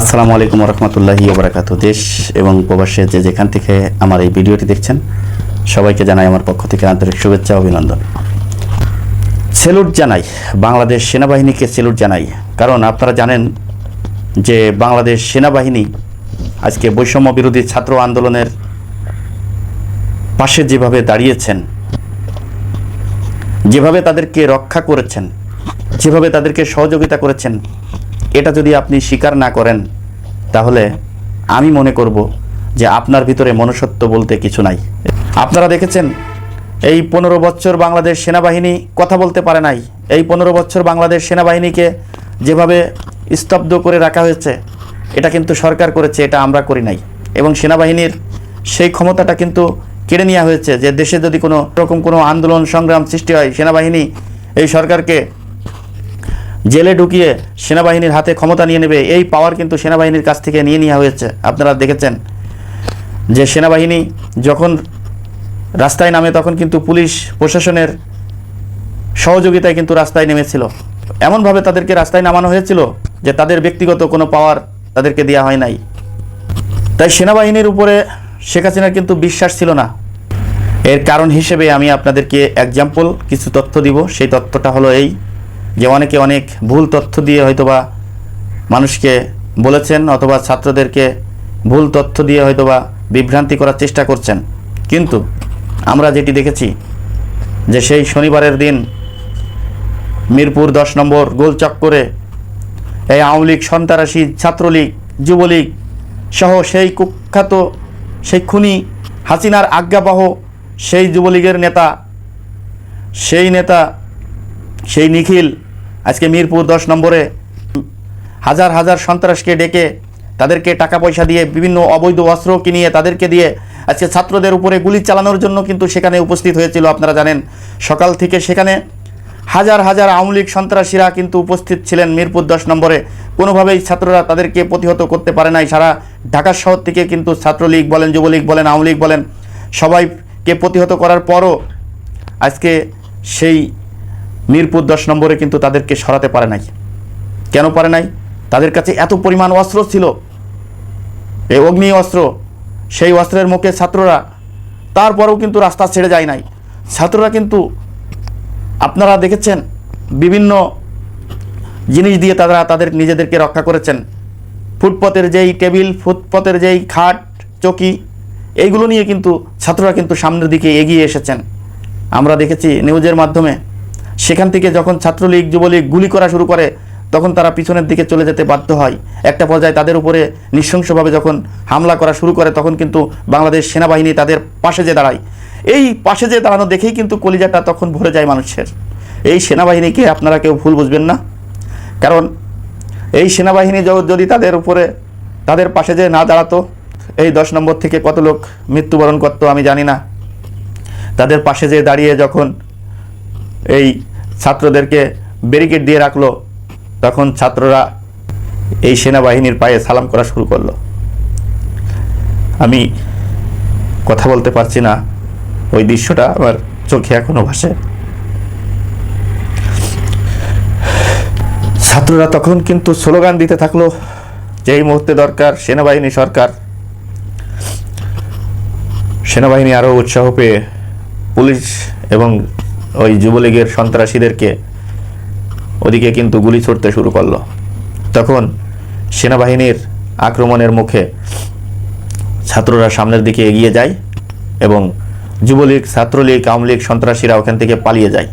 আসসালামু আলাইকুম রহমতুল্লাহি ওবরাকাত দেশ এবং প্রবাসে যে যেখান থেকে আমার এই ভিডিওটি দেখছেন, সবাইকে জানাই আমার পক্ষ থেকে আন্তরিক শুভেচ্ছা অভিনন্দন। সেলুট জানাই, বাংলাদেশ সেনাবাহিনীকে সেলুট জানাই। কারণ আপনারা জানেন যে বাংলাদেশ সেনাবাহিনী আজকে বৈষম্য বিরোধী ছাত্র আন্দোলনের পাশে যেভাবে দাঁড়িয়েছেন, যেভাবে তাদেরকে রক্ষা করেছেন, যেভাবে তাদেরকে সহযোগিতা করেছেন এটা যদি আপনি স্বীকার না করেন, তাহলে আমি মনে করব যে আপনার ভিতরে মনুষ্যত্ব বলতে কিছু নাই। আপনারা দেখেছেন, এই পনেরো বছর বাংলাদেশ সেনাবাহিনী কথা বলতে পারে নাই। এই পনেরো বছর বাংলাদেশ সেনাবাহিনীকে যেভাবে স্তব্ধ করে রাখা হয়েছে, এটা কিন্তু সরকার করেছে, এটা আমরা করি নাই। এবং সেনাবাহিনীর সেই ক্ষমতাটা কিন্তু কেড়ে নেওয়া হয়েছে যে দেশে যদি কোনো রকম কোনো আন্দোলন সংগ্রাম সৃষ্টি হয়, সেনাবাহিনী এই সরকারকে জেলে ঢুকিয়ে সেনাবাহিনীর হাতে ক্ষমতা নিয়ে নেবে, এই পাওয়ার কিন্তু সেনাবাহিনীর কাছ থেকে নিয়ে নেওয়া হয়েছে। আপনারা দেখেছেন যে সেনাবাহিনী যখন রাস্তায় নামে, তখন কিন্তু পুলিশ প্রশাসনের সহযোগিতায় কিন্তু রাস্তায় নেমেছিল। এমনভাবে তাদেরকে রাস্তায় নামানো হয়েছিল যে তাদের ব্যক্তিগত কোনো পাওয়ার তাদেরকে দেওয়া হয় নাই। তাই সেনাবাহিনীর উপরে শেখ হাসিনার কিন্তু বিশ্বাস ছিল না। এর কারণ হিসেবে আমি আপনাদেরকে এক্সাম্পল কিছু তথ্য দিব। সেই তথ্যটা হলো এই যে অনেকে অনেক ভুল তথ্য দিয়ে হয়তোবা মানুষকে বলেছেন অথবা ছাত্রদেরকে ভুল তথ্য দিয়ে হয়তোবা বিভ্রান্তি করার চেষ্টা করছেন। কিন্তু আমরা যেটি দেখেছি যে সেই শনিবারের দিন মিরপুর দশ নম্বর গোল চক্করে এই আওয়ামী লীগ, সন্ত্রাসী, ছাত্রলীগ, যুবলীগ সহ সেই কুখ্যাত, সেই খুনি হাসিনার আজ্ঞাবহ সেই যুবলীগের নেতা, সেই নেতা, সেই নিখিল আজকে মিরপুর দশ নম্বরে হাজার হাজার সন্ত্রাসকে ডেকে তাদেরকে টাকা পয়সা দিয়ে বিভিন্ন অবৈধ অস্ত্র কিনিয়ে তাদেরকে দিয়ে আজকে ছাত্রদের উপরে গুলি চালানোর জন্য কিন্তু সেখানে উপস্থিত হয়েছিল, আপনারা জানেন। সকাল থেকে সেখানে হাজার হাজার আওয়ামী লীগ সন্ত্রাসীরা কিন্তু উপস্থিত ছিলেন মিরপুর দশ নম্বরে। কোনোভাবেই ছাত্ররা তাদেরকে প্রতিহত করতে পারে নাই। সারা ঢাকা শহর থেকে কিন্তু ছাত্রলীগ বলেন, যুবলীগ বলেন, আওয়ামী লীগ বলেন, সবাইকে প্রতিহত করার পরও আজকে সেই মিরপুর দশ নম্বরে কিন্তু তাদেরকে সরাতে পারে নাই। কেন পারে নাই? তাদের কাছে এত পরিমাণ অস্ত্র ছিল। এই অগ্নি অস্ত্র, সেই অস্ত্রের মুখে ছাত্ররা, তারপরেও কিন্তু রাস্তা ছেড়ে যায় নাই। ছাত্ররা কিন্তু, আপনারা দেখেছেন, বিভিন্ন জিনিস দিয়ে তারা তাদের নিজেদেরকে রক্ষা করেছেন। ফুটপথের যেই টেবিল, ফুটপথের যেই খাট, চকি, এইগুলো নিয়ে কিন্তু ছাত্ররা কিন্তু সামনের দিকে এগিয়ে এসেছেন। আমরা দেখেছি নিউজের মাধ্যমে সেখান থেকে যখন ছাত্রলীগ, যুবলীগ গুলি করা শুরু করে, তখন তারা পিছনের দিকে চলে যেতে বাধ্য হয়। একটা পর্যায়ে তাদের উপরে নৃশংসভাবে যখন হামলা করা শুরু করে, তখন কিন্তু বাংলাদেশ সেনাবাহিনী তাদের পাশে যে দাঁড়ায়। এই পাশে যে দাঁড়ানো দেখেই কিন্তু কলিজাটা তখন ভরে যায় মানুষের। এই সেনাবাহিনীকে আপনারা কেউ ভুল বুঝবেন না। কারণ এই সেনাবাহিনী যদি তাদের উপরে, তাদের পাশে যে না দাঁড়াতো, এই দশ নম্বর থেকে কত লোক মৃত্যুবরণ করতো আমি জানি না। তাদের পাশে যে দাঁড়িয়ে যখন এই ছাত্রদেরকে ব্যারিকেড দিয়ে রাখল। তখন ছাত্ররা এই সেনাবাহিনীর পায়ে সালাম করা শুরু করল। আমি কথা বলতে পারছি না। ওই দৃশ্যটা আমার চোখে এখনও ভাসে। ছাত্ররা তখন কিন্তু স্লোগান দিতে থাকল যে এই মুহূর্তে দরকার সেনাবাহিনী সরকার। সেনাবাহিনী আরও উৎসাহ পেয়ে পুলিশ এবং ওই যুবলীগের সন্ত্রাসীদেরকে ওদিকে কিন্তু গুলি ছুটতে শুরু করল। তখন সেনাবাহিনীর আক্রমণের মুখে ছাত্ররা সামনের দিকে এগিয়ে যায় এবং যুবলীগ, ছাত্রলীগ আওয়ামী লীগ সন্ত্রাসীরা ওখান থেকে পালিয়ে যায়।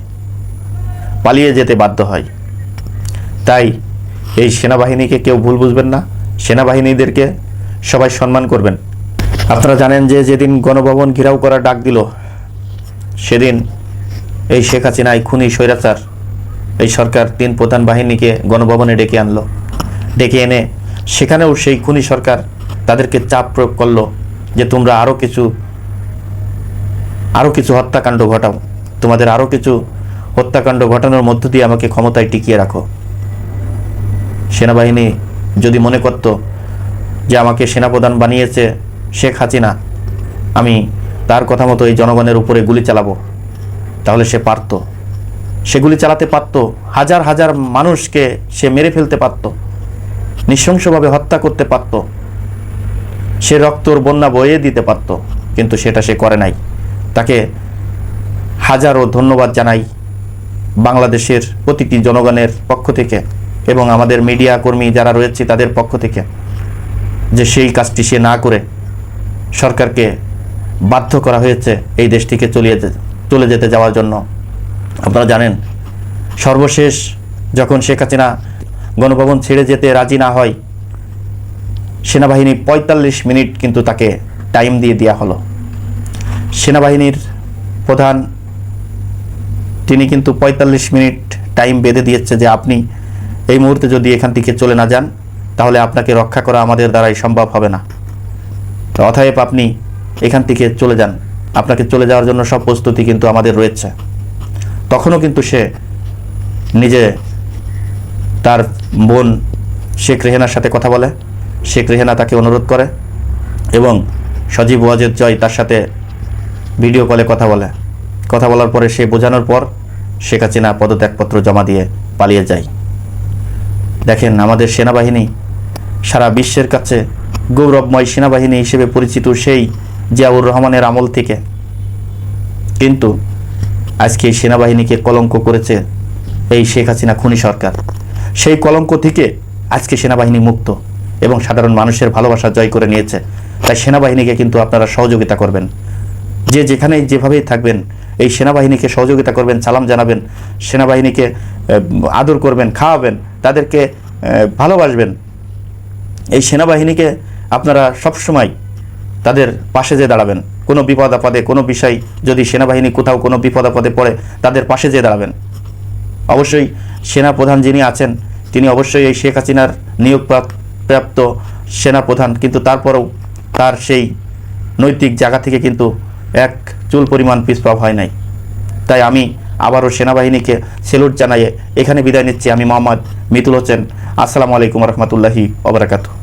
পালিয়ে যেতে বাধ্য হয়। তাই এই সেনাবাহিনীকে কেউ ভুল বুঝবেন না। সেনাবাহিনীদেরকে সবাই সম্মান করবেন। আপনারা জানেন যে যেদিন গণভবন ঘেরাও করার ডাক দিল, সেদিন এই শেখ হাসিনা এই খুনি স্বৈরাচার, এই সরকার তিন প্রধান বাহিনীকে গণভবনে ডেকে আনলো। ডেকে এনে সেখানেও সেই খুনি সরকার তাদেরকে চাপ প্রয়োগ করল যে তোমরা আরও কিছু আরও কিছু হত্যাকাণ্ড ঘটাও। তোমাদের আরও কিছু হত্যাকাণ্ড ঘটানোর মধ্য দিয়ে আমাকে ক্ষমতায় টিকিয়ে রাখো। সেনাবাহিনী যদি মনে করত যে আমাকে সেনাপ্রধান বানিয়েছে শেখ হাসিনা, আমি তার কথা মতো এই জনগণের উপরে গুলি চালাবো। তাহলে সে পারত। সেগুলি চালাতে পারত। হাজার হাজার মানুষকে সে মেরে ফেলতে পারত। নৃশংসভাবে হত্যা করতে পারত। সে রক্তর বন্যা বয়ে দিতে পারত, কিন্তু সেটা সে করে নাই। তাকে হাজারো ধন্যবাদ জানাই বাংলাদেশের প্রতিটি জনগণের পক্ষ থেকে এবং আমাদের মিডিয়া কর্মী যারা রয়েছে তাদের পক্ষ থেকে যে সেই কাজটি সে না করে সরকারকে বাধ্য করা হয়েছে এই দেশটিকে চলিয়ে যে- চলে যেতে যাওয়ার জন্য। আপনারা জানেন, সর্বশেষ যখন শেখ হাসিনা গণভবন ছেড়ে যেতে রাজি না হয়, সেনাবাহিনী পঁয়তাল্লিশ মিনিট কিন্তু তাকে টাইম দিয়ে দেওয়া হলো। সেনাবাহিনীর প্রধান, তিনি কিন্তু পঁয়তাল্লিশ মিনিট টাইম বেঁধে দিয়েছে যে আপনি এই মুহূর্তে যদি এখান থেকে চলে না যান, তাহলে আপনাকে রক্ষা করা আমাদের দ্বারাই সম্ভব হবে না। অতএব আপনি এখান থেকে চলে যান। আপনাকে চলে যাওয়ার জন্য সব প্রস্তুতি কিন্তু আমাদের রয়েছে। তখনও কিন্তু সে নিজে তার বোন শেখ রেহেনার সাথে কথা বলে। শেখ রেহেনা তাকে অনুরোধ করে এবং সজীব ওয়াজেদ জয় তার সাথে ভিডিও কলে কথা বলে। কথা বলার পরে সে বোঝানোর পর শেখ হাসিনা পদত্যাগপত্র জমা দিয়ে পালিয়ে যায়। দেখেন আমাদের সেনাবাহিনী সারা বিশ্বের কাছে গৌরবময় সেনাবাহিনী হিসেবে পরিচিত সেই জিয়াউর রহমানের আমল থেকে। কিন্তু আজকে এই সেনাবাহিনীকে কলঙ্ক করেছে এই শেখ হাসিনা খুনি সরকার। সেই কলঙ্ক থেকে আজকে সেনাবাহিনী মুক্ত এবং সাধারণ মানুষের ভালোবাসা জয় করে নিয়েছে। তাই সেনাবাহিনীকে কিন্তু আপনারা সহযোগিতা করবেন। যে যেখানে যেভাবেই থাকবেন, এই সেনাবাহিনীকে সহযোগিতা করবেন, সালাম জানাবেন, সেনাবাহিনীকে আদর করবেন, খাওয়াবেন, তাদেরকে ভালোবাসবেন। এই সেনাবাহিনীকে আপনারা সবসময় তাদের পাশে যে দাঁড়াবেন। কোনো বিপদ আপদে কোনো বিষয় যদি সেনাবাহিনী কোথাও কোনো বিপদ আপদে পড়ে, তাদের পাশে যে দাঁড়াবেন। অবশ্যই সেনা প্রধান যিনি আছেন, তিনি অবশ্যই এই শেখ হাসিনার নিয়োগ প্রাপ- প্রাপ্ত সেনা প্রধান কিন্তু তারপরেও তার সেই নৈতিক জায়গা থেকে কিন্তু এক চুল পরিমাণ পিছপা হয় নাই। তাই আমি আবারও সেনাবাহিনীকে সেলুট জানাইয়ে এখানে বিদায় নিচ্ছি। আমি মোহাম্মদ মিতুল হোসেন। আসসালামু আলাইকুম রহমতুল্লাহি ওবরাকাতু